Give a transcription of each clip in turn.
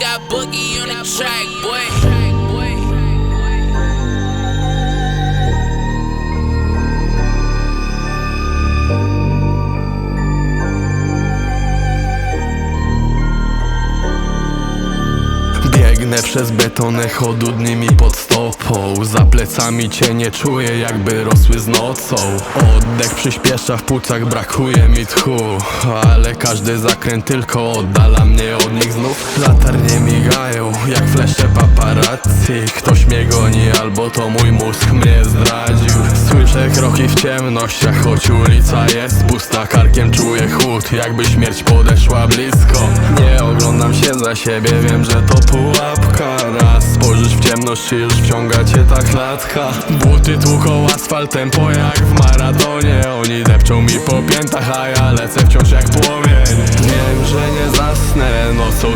got Boogie on the track. Biegnę przez beton, echo dudni mi pod stopą. Za plecami cię nie czuję, jakby rosły z nocą. Oddech przyspiesza, w płucach brakuje mi tchu. Ale każdy zakręt tylko oddala mnie od nich znów. Latarnie migają, jak flesze paparazzi. Ktoś mnie goni, albo to mój mózg mnie zdradził. Słyszę kroki w ciemnościach, choć ulica jest pusta. Karkiem czuję chłód, jakby śmierć podeszła blisko. Nie oglądam się za siebie, wiem, że to Raz spojrzysz w ciemność i już wciąga cię ta klatka? Buty tłuką asfalt, tempo jak w maratonie Oni depczą mi po piętach, a ja lecę wciąż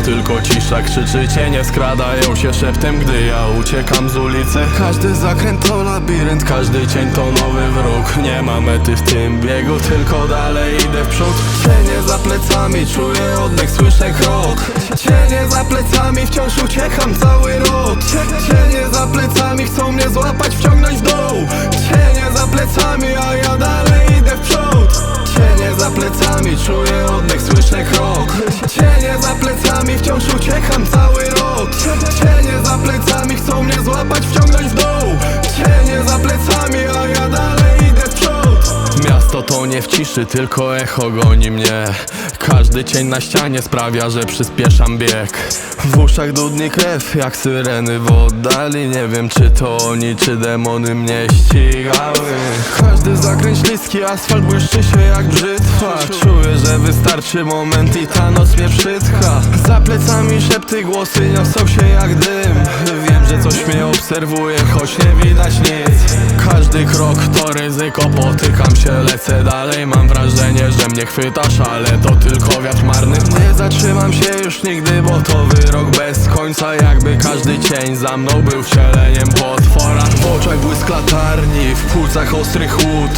tylko cisza krzyczy Cienie skradają się szeptem, gdy ja uciekam z ulicy. Każdy zakręt to labirynt, każdy cień to nowy wróg. Nie ma mety w tym biegu, tylko dalej idę w przód. Cienie za plecami, czuję oddech, słyszę krok. Cienie za plecami, wciąż uciekam cały rok Cie- Cienie za plecami, chcą mnie złapać, wciągnąć w dół. Cienie za plecami, a ja dalej za plecami, czuję oddech, słyszę krok. Cienie za plecami, wciąż uciekam cały rok. Cienie za plecami, chcą mnie złapać, wciągnąć w dół. Cienie za plecami, a ja dalej idę w przód. Miasto to nie w ciszy, tylko echo goni mnie. Każdy cień na ścianie sprawia, że przyspieszam bieg. W uszach dudni krew, jak syreny w oddali. Nie wiem czy to oni, czy demony mnie ścigały Każdy zakręt śliski, asfalt błyszczy się jak brzytwa. Czuję, że wystarczy moment i ta noc mnie przytcha. Za plecami szepty, głosy niosą się jak dym Że coś mnie obserwuje, choć nie widać nic. Każdy krok to ryzyko, potykam się, lecę dalej. Mam wrażenie, że mnie chwytasz, ale to tylko wiatr marny. Nie zatrzymam się już nigdy, bo to wyrok bez końca. Jakby każdy cień za mną był wcieleniem potwora. W oczach błysk latarni, w płucach ostry chłód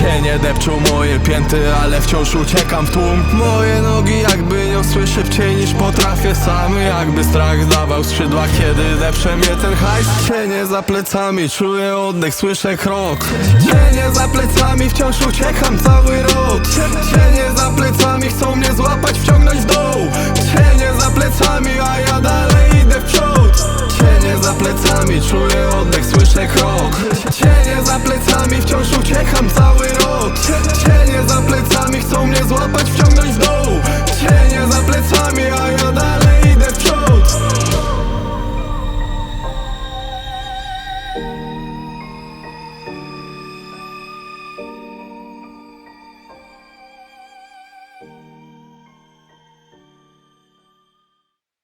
Cienie depczą moje pięty, ale wciąż uciekam w tłum. Moje nogi jakby niosły szybciej niż potrafię sam. Jakby strach dawał skrzydła, kiedy depcze ten hajs Cienie za plecami, czuję oddech, słyszę krok. Cienie za plecami, wciąż uciekam cały rok. Cienie za plecami, chcą mnie złapać, wciągnąć w dół. Cienie za plecami, a ja dalej idę w przód. Cienie za plecami, czuję oddech, słyszę krok. Cienie za plecami, wciąż uciekam cały rok